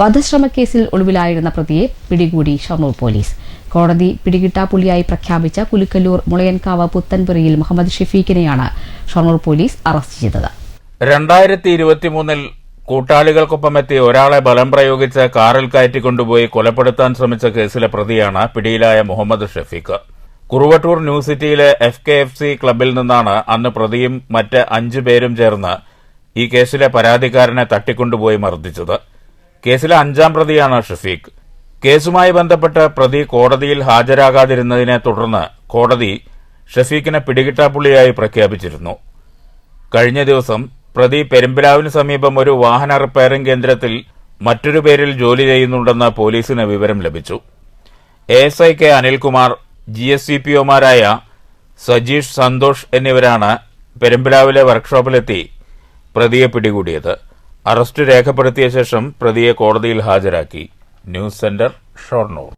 വധശ്രമക്കേസിൽ ഒളിവിലായിരുന്ന പ്രതിയെ പിടികൂടി ഷൊർണൂർ പോലീസ്. കോടതി പിടികിട്ടാപ്പുള്ളിയായി പ്രഖ്യാപിച്ച കുലുക്കല്ലൂർ മുളയൻകാവ് പുത്തൻപുരയിൽ മുഹമ്മദ് ഷെഫീഖിനെയാണ് ഷൊർണൂർ പോലീസ് അറസ്റ്റ് ചെയ്തത്. രണ്ടായിരത്തി ഇരുപത്തിമൂന്നിൽ കൂട്ടാളികൾക്കൊപ്പമെത്തി ഒരാളെ ബലം പ്രയോഗിച്ച് കാറിൽ കയറ്റിക്കൊണ്ടുപോയി കൊലപ്പെടുത്താൻ ശ്രമിച്ച കേസിലെ പ്രതിയാണ് പിടിയിലായ മുഹമ്മദ് ഷെഫീഖ്. കുറുവട്ടൂർ ന്യൂ സിറ്റിയിലെ എഫ് കെ എഫ് സി ക്ലബിൽ നിന്നാണ് അന്ന് പ്രതിയും മറ്റ് അഞ്ചു പേരും ചേർന്ന് ഈ കേസിലെ പരാതിക്കാരനെ തട്ടിക്കൊണ്ടുപോയി മർദ്ദിച്ചത്. കേസിലെ അഞ്ചാം പ്രതിയാണ് ഷഫീഖ്. കേസുമായി ബന്ധപ്പെട്ട് പ്രതി കോടതിയിൽ ഹാജരാകാതിരുന്നതിനെ തുടർന്ന് കോടതി ഷഫീഖിനെ പിടികിട്ടാപ്പുള്ളിയായി പ്രഖ്യാപിച്ചിരുന്നു. കഴിഞ്ഞ ദിവസം പ്രതി പെരുമ്പിലാവിന് സമീപം ഒരു വാഹന റിപ്പയറിംഗ് കേന്ദ്രത്തിൽ മറ്റൊരു പേരിൽ ജോലി ചെയ്യുന്നുണ്ടെന്ന് പോലീസിന് വിവരം ലഭിച്ചു. A S I K Anilkumar G S C P ഒമാരായ Sajeesh Santhosh എന്നിവരാണ് പെരുമ്പിലാവിലെ വർക്ക്ഷോപ്പിലെത്തി പ്രതിയെ പിടികൂടിയത്. അറസ്റ്റ് രേഖപ്പെടുത്തിയ ശേഷം പ്രതിയെ കോടതിയിൽ ഹാജരാക്കി. News centre Shoranur.